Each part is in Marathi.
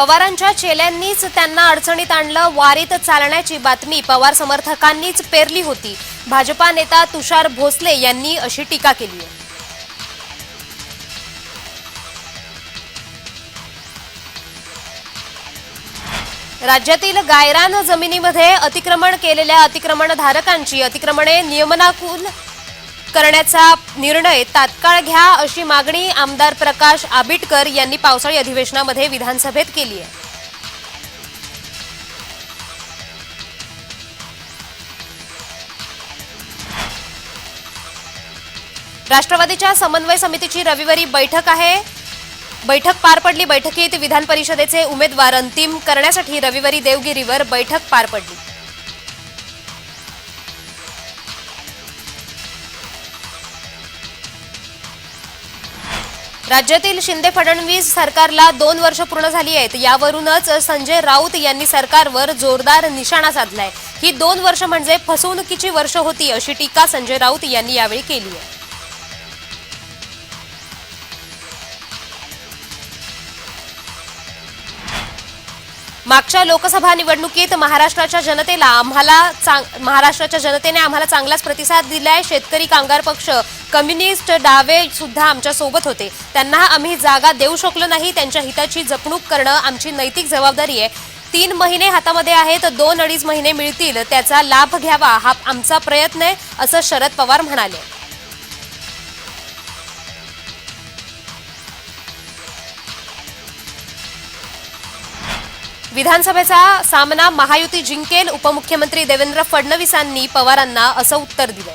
पवारांच्या चेल्यांनीच त्यांना अडचणीत आणलं वारीत चालण्याची बातमी पवार समर्थकांनीच पेरली होती. भाजपा नेता तुषार भोसले यांनी अशी टीका केली आहे. राज्यातील गायरान जमिनीमध्ये अतिक्रमण केलेल्या अतिक्रमणधारकांची अतिक्रमणे नियमनाकुल करण्याचा निर्णय तात्काळ घ्या अशी मागणी आमदार प्रकाश आबिटकर यांनी पावसाळी अधिवेशनामध्ये विधानसभेत केली आहे. राष्ट्रवादीच्या समन्वय समितीची रविवारी बैठक आहे. बैठक पार पडली. बैठकीत विधान परिषदेचे उमेदवार अंतिम करण्यासाठी रविवारी देवगिरीवर बैठक पार पडली. राज्यातील शिंदे फडणवीस सरकारला दोन वर्ष पूर्ण झाली आहेत. यावरूनच संजय राऊत यांनी सरकारवर जोरदार निशाणा साधलाय. ही दोन वर्ष म्हणजे फसवणुकीची वर्ष होती अशी टीका संजय राऊत यांनी यावेळी केली आहे. मागच्या लोकसभा निवडणुकीत महाराष्ट्राच्या जनतेला आम्हाला चांग- महाराष्ट्राच्या जनतेने आम्हाला चांगलाच प्रतिसाद दिलाय. शेतकरी कामगार पक्ष कम्युनिस्ट डावे सुद्धा आमच्यासोबत होते. त्यांना आम्ही जागा देऊ शकलो नाही त्यांच्या हिताची जपणूक करणं आमची नैतिक जबाबदारी आहे. तीन महिने हातामध्ये आहेत दोन अडीच महिने मिळतील. त्याचा लाभ घ्यावा हा आमचा प्रयत्न आहे असं शरद पवार म्हणाले. विधानसभेचा सामना महायुती जिंकेल उपमुख्यमंत्री देवेंद्र फडणवीसांनी पवारांना असं उत्तर दिलं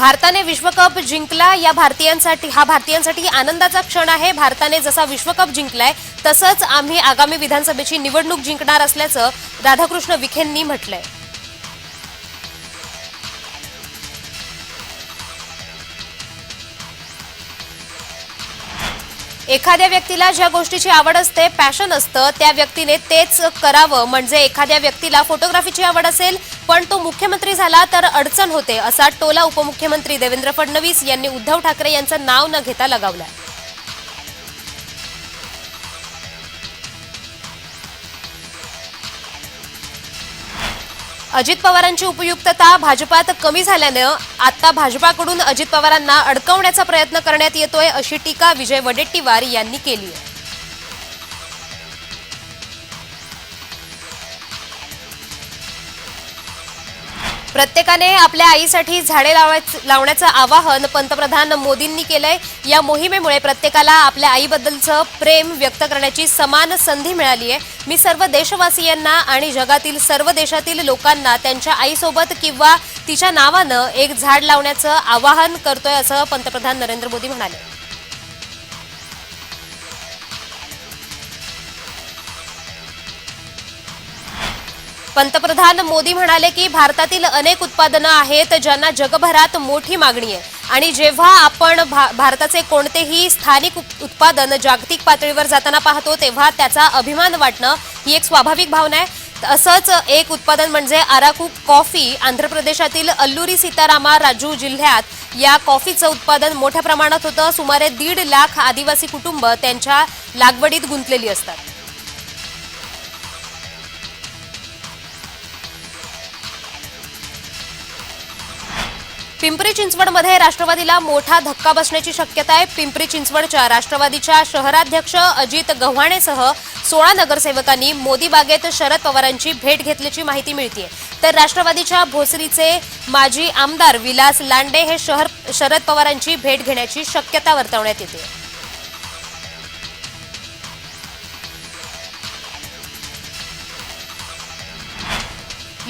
भारताने विश्वकप जिंकला. या भारतीयांसाठी हा भारतीयांसाठी आनंदाचा क्षण आहे. भारताने जसा विश्वकप जिंकलाय तसंच आम्ही आगामी विधानसभेची निवडणूक जिंकणार असल्याचं राधाकृष्ण विखेंनी म्हटलंय. एखाद्या व्यक्तीला ज्या गोष्टीची आवड असते पॅशन असतं त्या व्यक्तीने तेच करावं. म्हणजे एखाद्या व्यक्तीला फोटोग्राफीची आवड असेल पण तो मुख्यमंत्री झाला तर अडचण होते असा टोला उपमुख्यमंत्री देवेंद्र फडणवीस यांनी उद्धव ठाकरे यांचं नाव न घेता लगावला अजित पवारांची उपयुक्तता भाजपात कमी झाल्यानं आता भाजपाकडून अजित पवारांना अडकवण्याचा प्रयत्न करण्यात येतोय अशी टीका विजय वडेट्टीवार यांनी केली आहे. प्रत्येकाने आपल्या आईसाठी झाडे लावायचं लावण्याचं आवाहन पंतप्रधान मोदींनी केलंय. या मोहिमेमुळे प्रत्येकाला आपल्या आईबद्दलचं प्रेम व्यक्त करण्याची समान संधी मिळाली आहे मी सर्व देशवासियांना आणि जगातील सर्व देशातील लोकांना त्यांच्या आईसोबत किंवा तिच्या नावानं एक झाड लावण्याचं आवाहन करतोय असं पंतप्रधान नरेंद्र मोदी म्हणाले. पंतप्रधान मोदी म्हणाले की भारतातील अनेक उत्पादनं आहेत ज्यांना जगभरात मोठी मागणी आहे. आणि जेव्हा आपण भा- भारताचे कोणतेही स्थानिक उत्पादन जागतिक पातळीवर जाताना पाहतो तेव्हा त्याचा अभिमान वाटणं ही एक स्वाभाविक भावना आहे. असंच एक उत्पादन म्हणजे आराकू कॉफी आंध्र प्रदेशातील अल्लुरी सीतारामा राजू जिल्ह्यात या कॉफीचं उत्पादन मोठ्या प्रमाणात होतं. सुमारे दीड लाख आदिवासी कुटुंब त्यांच्या लागवडीत गुंतलेली असतात. पिंपरी चिंचवडमध्ये राष्ट्रवादीला मोठा धक्का बसण्याची शक्यता आहे. पिंपरी चिंचवडच्या राष्ट्रवादीच्या शहराध्यक्ष अजित गव्हाणेसह सोळा नगरसेवकांनी मोदी बागेत शरद पवारांची भेट घेतल्याची माहिती मिळते तर राष्ट्रवादीच्या भोसरीचे माजी आमदार विलास लांडे हे शहर शरद पवारांची भेट घेण्याची शक्यता वर्तवण्यात येते.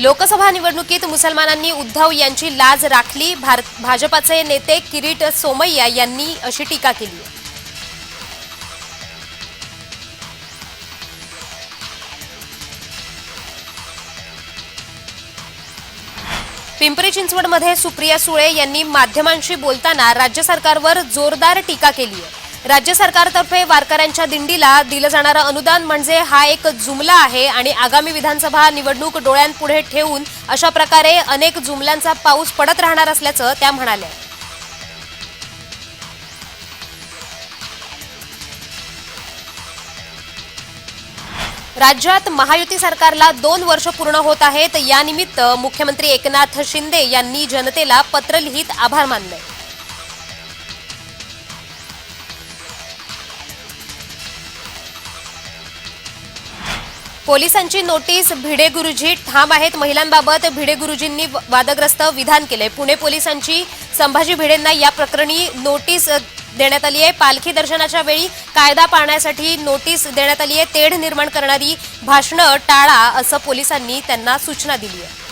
लोकसभा निवडणुकीत मुसलमानांनी उद्धव यांची लाज राखली. भारत भाजपाचे नेते किरीट सोमय्या यांनी अशी टीका केली आहे. पिंपरी चिंचवडमध्ये सुप्रिया सुळे यांनी माध्यमांशी बोलताना राज्य सरकारवर जोरदार टीका केली आहे. राज्य सरकारतर्फे वारकऱ्यांच्या दिंडीला दिलं जाणारं अनुदान म्हणजे हा एक जुमला आहे आणि आगामी विधानसभा निवडणूक डोळ्यांपुढे ठेवून अशा प्रकारे अनेक जुमल्यांचा पाऊस पडत राहणार असल्याचं त्या म्हणाल्या. राज्यात महायुती सरकारला दोन वर्ष पूर्ण होत आहेत. यानिमित्त मुख्यमंत्री एकनाथ शिंदे यांनी जनतेला पत्र लिहित आभार मानले. पोलिसांची नोटीस भिडे गुरुजी ठाम आहेत. महिलांबाबत भिडे गुरुजींनी वादग्रस्त विधान केले. पुणे पोलिसांची संभाजी भिडेंना या प्रकरणी नोटीस देण्यात आली आहे. पालखी दर्शनाच्या वेळी कायदा पाळण्यासाठी नोटीस देण्यात आली आहे. तेढ निर्माण करणारी भाषणं टाळा असं पोलिसांनी त्यांना सूचना दिली आहे.